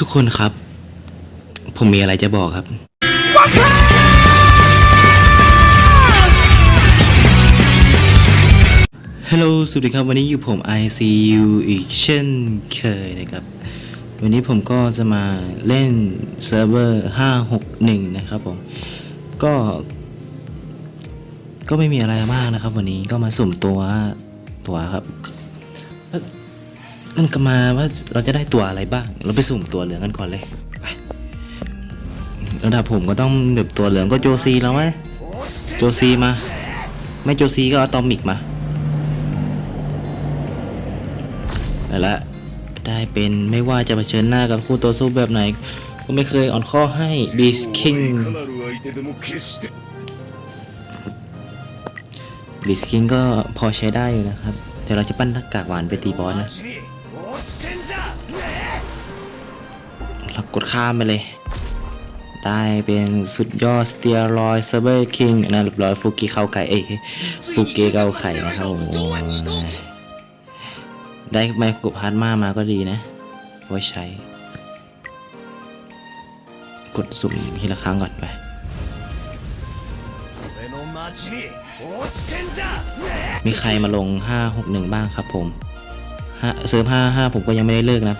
ทุกคนครับ ผมมีอะไรจะบอกครับ ฮัลโหลสวัสดีครับ วันนี้อยู่ผม ICU อีกเช่นเคยนะครับ วันนี้ผมก็จะมาเล่นเซิร์ฟเวอร์ 561 นะครับผม ก็ ก็ไม่มีอะไรมากนะครับ วันนี้ก็มาสุ่มตัวตัวครับ มันก็มาว่าเราจะได้ตัวอะไรบ้าง เราไปสุ่มตัวเหลืองกันก่อนเลยระดับผมก็ต้องแบบตัวเหลืองก็โจซีแล้วไหมโจซีมา ไม่โจซีก็อะตอมิกมาแล้วละได้เป็นไม่ว่าจะเผชิญหน้ากับคู่ตัวสู้แบบไหน ก็ไม่เคยอ่อนข้อให้บีสคิงบีสคิงก็พอใช้ได้อยู่นะครับ เดี๋ยวเราจะปั้นทักกากหวานไปตีบอสนะ เรากดข้ามไปเลย ได้เป็นสุดยอดสเตียรอยเซเบอร์คิงนะเรียบร้อยฟูกิเข้าไข่เอ้ฟูกิเข้าไข่นะครับโอ้ได้ไมโครพาร์ตมามาก็ดีนะ ไว้ใช้ กดสุ่มทีละครั้งก่อนไปมีใครมาลง 561 บ้างครับผม ห้าเซิร์ฟ55ผมก็ยังไม่ได้เลิกนะ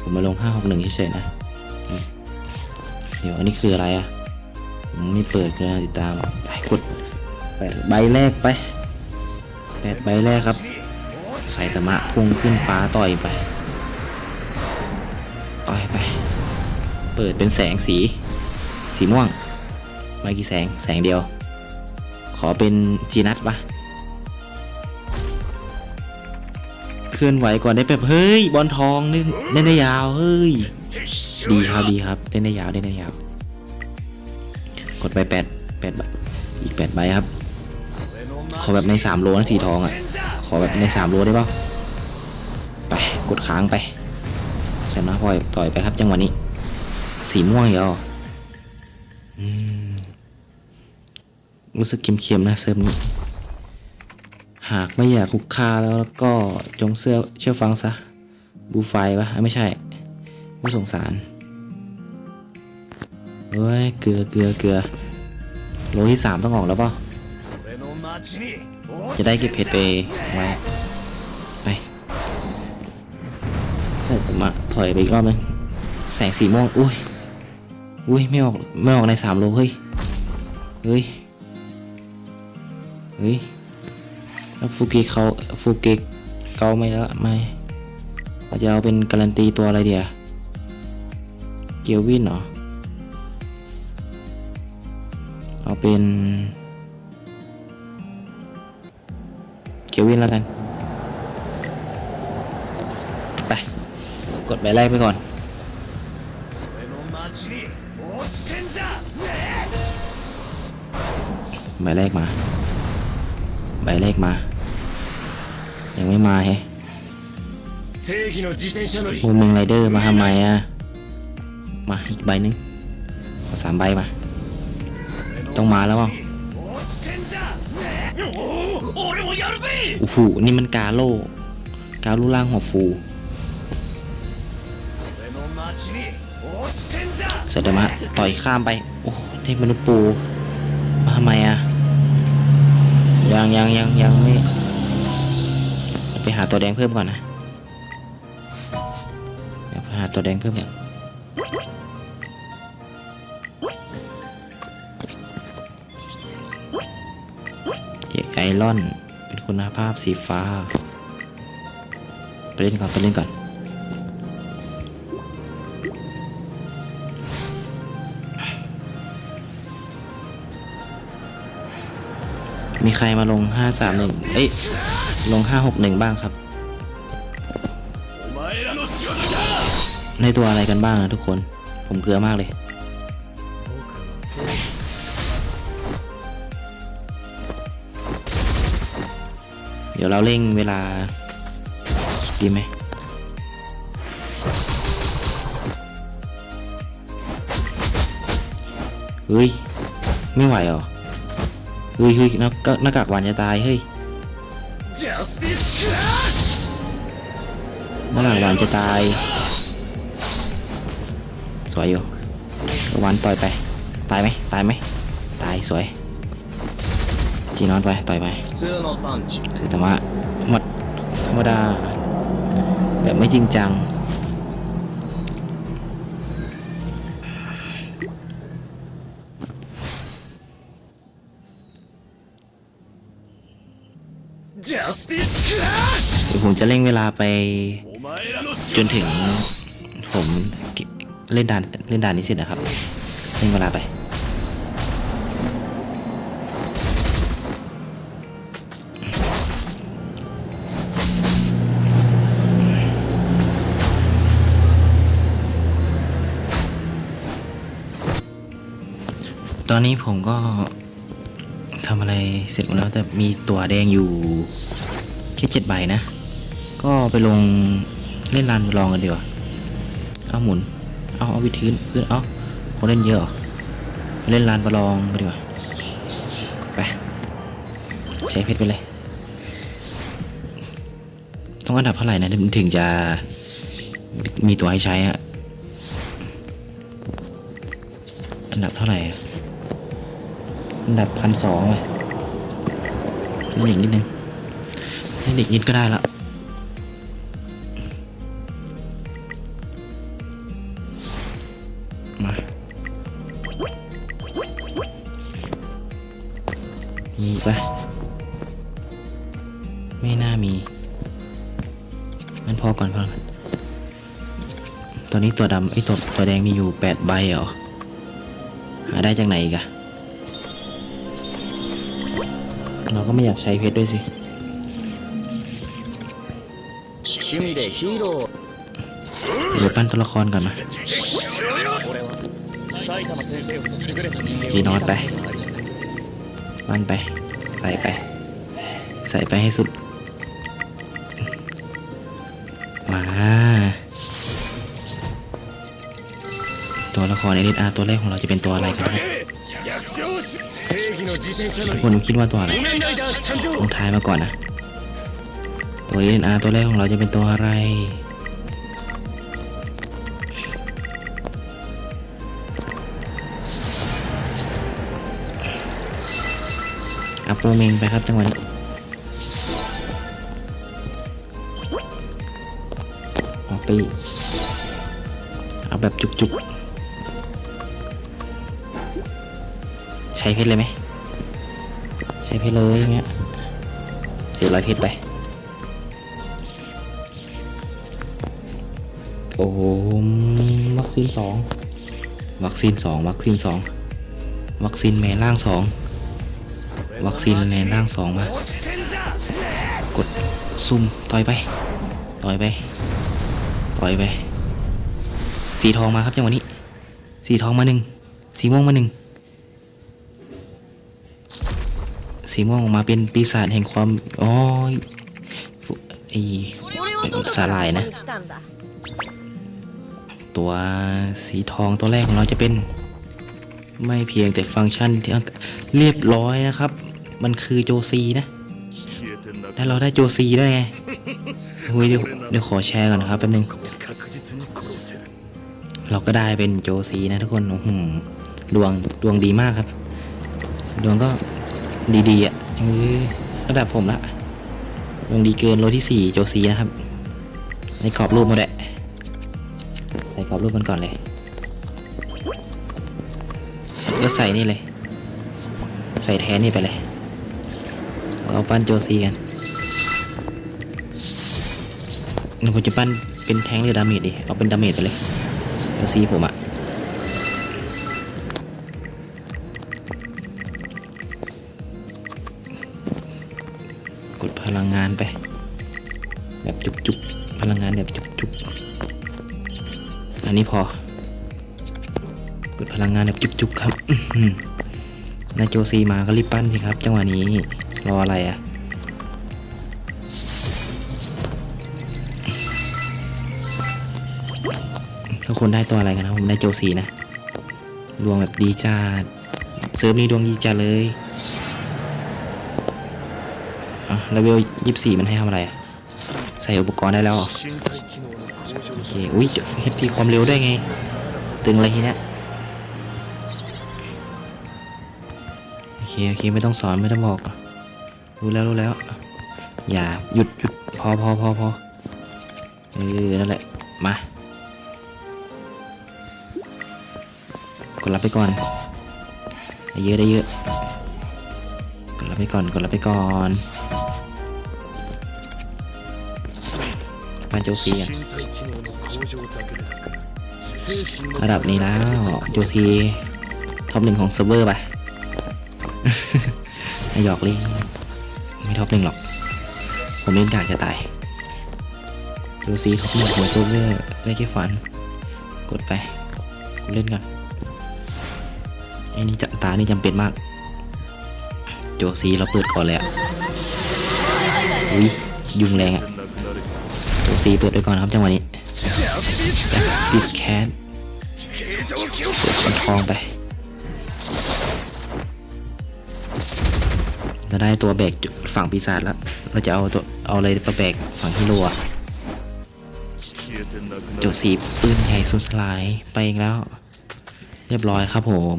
ผมมาลง561เฉยๆนะ เดี๋ยวอันนี้คืออะไรอะไม่เปิดเลยนะติดตามไปกดแปดใบแรกไปแปดใบแรกครับ ใส่ตะมะพุ่งขึ้นฟ้าต่อยไป ต่อยไป เปิดเป็นแสงสี สีม่วง ไม่กี่แสงแสงเดียว ขอเป็นจีนัทปะ ลื่อนไหวก่อนได้แบบเฮ้ยบอลทองเล่นเล่นได้ยาวเฮ้ยดีครับดีครับเล่นได้ยาวเล่นได้ยาว กดไปแปดแปดใบอีกแปดใบครับ ขอแบบในสามโลนะสีทองอะขอแบบในสามโลได้ป่าไปกดค้างไปชนะพลอยต่อยไปครับจังหวะนี้ สีม่วงอีกแล้วเหรอรู้สึกเค็มๆนะเซิร์ฟนี้ หากไม่อยากคุกคาแล้วแล้วก็จงเสื้อเชื่อฟังซะ บูไฟปะไม่ใช่ ผู้สงสารเฮ้ย เกลือเกลือเกลือโลที่สามต้องออกแล้วป่ะจะได้เก็บเพชรไปไว้ไปใช่ผมมาถอยไปกรอบนึงแสงสีม่วงอุ้ยอุ้ยไม่ออกไม่ออกในสามโลเฮ้ยเฮ้ยเฮ้ย แล้วฟูกิเขาฟูกิเกาไม่ละไม่เาจะเอาเป็นการันตีตัวอะไรเดียวเกียววินเหรอ เอาเป็น เกียววินแล้วกัน ไป กดใบแรกไปก่อนใบแรกมา ใบแรกมา ยังไม่มาแฮะมูเมงไรเดอร์มาทำไมอะ มาอีกใบนึงสามใบมา ต้องมาแล้วอะโอ้โหนี่มันกาโลกาลูล่างหัวฟูเสด็จมาต่อยข้ามไป โอ้ได้มนุษย์ปู มาทำไมอะ ยังยังยังยังไม่ หาตัวแดงเพิ่มก่อนนะเดี๋ยวหาตัวแดงเพิ่มก่อนเอกไอรอน เป็นคุณภาพสีฟ้า ไปเล่นก่อน ไปเล่นก่อน มีใครมาลง 531 เอ้ย ลง 561 บ้างครับ ในตัวอะไรกันบ้างนะทุกคน ผมเกลือมากเลย เดี๋ยวเราเร่งเวลา ดีไหมเฮ้ย ไม่ไหวหรอ ฮ้ยเฮ้ยหน้ากากหวานจะตายเฮ้ยหน้ากากหวานจะตาย สวยอยู่หวานต่อยไป ตายไหมตายไหมตายสวยจีนอนไปต่อยไปคือธรว่าหมดธรรมดาแบบไม่จริงจัง ผมจะเร่งเวลาไปจนถึงผมเล่นด่านเล่นด่านนี้เสร็จนะครับเร่งเวลาไปตอนนี้ผมก็ทำอะไรเสร็จแล้วแต่มีตัวแดงอยู่แค่เจ็ดใบนะ ก็ไปลงเล่นลานลองกันดีกว่าเอาหมุน เอาเอาวิทีนเพื่อนเอาเขาเล่นเยอะเล่นลานประลองกันดีกว่าไปใช้เพชรไปเลย ต้องอันดับเท่าไหร่นะมันถึงจะมีตัวให้ใช้อะอันดับเท่าไหร่อันดับพันสองเลยนี่อีกนิดนึงให้เด็กนิดก็ได้ละ ปะไม่น่ามี มันพอก่อนพอก่อนตอนนี้ตัวดำไอ้ตัวตัวแดงมีอยู่แปดใบเหรอ หาได้จากไหนกะเราก็ไม่อยากใช้เพชรด้วยสิเดี๋ยวปั้นตัวละครก่อนมาจีนอนไป ปั้นไป ใส่ไป ใส่ไปให้สุด มา ตัวละครเอลิทอาตัวแรกของเราจะเป็นตัวอะไรกันทุกคนคิดว่าตัวอะไรลงท้ายมาก่อนนะ ตัวเอลิทอาตัวแรกของเราจะเป็นตัวอะไร อัปโปเมงไปครับจังหวะนี้เอาไปเอาแบบจุกๆ ใช้เพชรเลยไหม ใช้เพชรเลยอย่างเงี้ยเสียร้อยเพชรไป โอ้วัคซีนสองวัคซีนสองวัคซีนสองวัคซีนแมนล่างสอง วัคซีนแมนล่างสองมากดซุ่มต่อยไป ต่อยไป ต่อยไป สีทองมาครับจังหวะนี้ สีทองมาหนึ่ง สีม่วงมาหนึ่ง สีม่วงออกมาเป็นปีศาจแห่งความอ๋อไอสาหร่ายนะ ตัวสีทองตัวแรกของเราจะเป็น ไม่เพียงแต่ฟังก์ชันที่เรียบร้อยนะครับ มันคือโจซีนะ แล้วเราได้โจซีด้วยไงเฮ้ยเดี๋ยวเดี๋ยวขอแชร์ก่อนครับแป๊บนึง เราก็ได้เป็นโจซีนะทุกคนโอ้ดวงดวงดีมากครับ ดวงก็ดีๆอะระดับผมละดวงดีเกินโลที่ 4 โจซีนะครับ ในกรอบรูปมาแหละใส่กรอบรูปมันก่อนเลยก็ใส่นี่เลย ใส่แท้นี่ไปเลย เอาปั้นโจซีกันผมจะปั้นเป็นแทงหรือดาเมจดิเอาเป็นดาเมจไปเลยโจซีผมอะกดพลังงานไป แบบจุกๆ พลังงานแบบจุกๆ อันนี้พอกดพลังงานแบบจุกๆ ครับนายโจซีมาก็รีบปั้นสิครับจังหวะนี้ รออะไรอะ่ะทุกคนได้ตัวอะไรกันนะผมได้โจสีนะ ดวงแบบดีจ้าเซิร์ฟนี้ดวงดีจ้าเลยอะเลเวลยี่สี่มันให้ทำอะไรอะใส่อุปกรณ์ได้แล้วโอเคอุ้ยเฮดพีความเร็วได้ไง ตึงอะไรทีเนี้ยโอเคโอเคไม่ต้องสอนไม่ต้องบอก รู้แล้วรู้แล้ว อย่าหยุดหยุดพอพอพอพอเออนั่นแหละ มากดรับไปก่อนได้เยอะได้เยอะกดรับไปก่อนกดรับไปก่อนมาโจซีอะระดับนี้แล้วโจซีท็อปหนึ่งของเซิร์ฟเวอร์ไปหยอกเล่ ไม่ท็อปหนึ่งหรอก ผมเล่นกากจะตาย ดูซีท็อปหนึ่งหัวโซเวอร์ได้แค่ฝัน กดไปกูเล่นกันอันนี้จะตานี่จำเป็นมาก โจซีเราเปิดก่อนเลยอะอุ้ยยุงแรงอะโจซีเปิดด้วยก่อนครับจังหวะนี้แอสติดแคทกดทองไป จะได้ตัวแบกฝั่งปีศาจแล้ว เราจะเอาตัวเอาเลยประแบกฝั่งฮีโร่จดสีปืนใหญ่สุดสลายไปเองแล้ว เรียบร้อยครับผม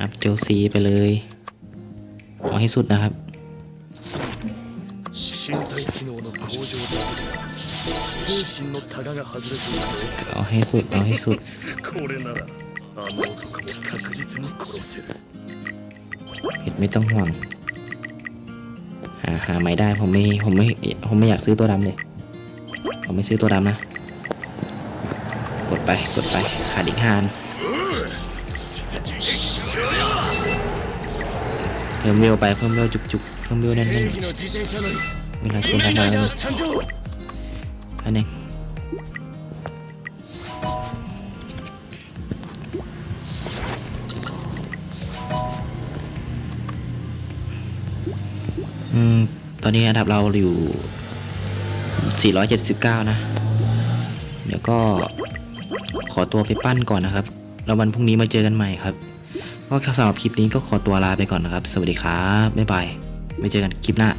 อัพเจลซีไปเลยเอาให้สุดนะครับเอาให้สุดเอาให้สุด あの男も確実に殺せる เห็ดไม่ต้องห่วง หาหาไม่ได้ผมไม่ผมไม่ผมไม่อยากซื้อตัวดำเลย ผมไม่ซื้อตัวดำนะ กดไปกดไปขาดอีกหานเพิ่มเวลไปเพิ่มเวลจุกจุกๆเพิ่มเวลแน่น 正義の自転車乗り ๆเวลาชนทำอะไรเลย 参上 อันนึง อืม ตอนนี้อันดับเราอยู่ 479 นะ เดี๋ยวก็ขอตัวไปปั้นก่อนนะครับ แล้ววันพรุ่งนี้มาเจอกันใหม่ครับ ก็สำหรับคลิปนี้ก็ขอตัวลาไปก่อนนะครับ สวัสดีครับ บ๊ายบาย ไว้เจอกันคลิปหน้า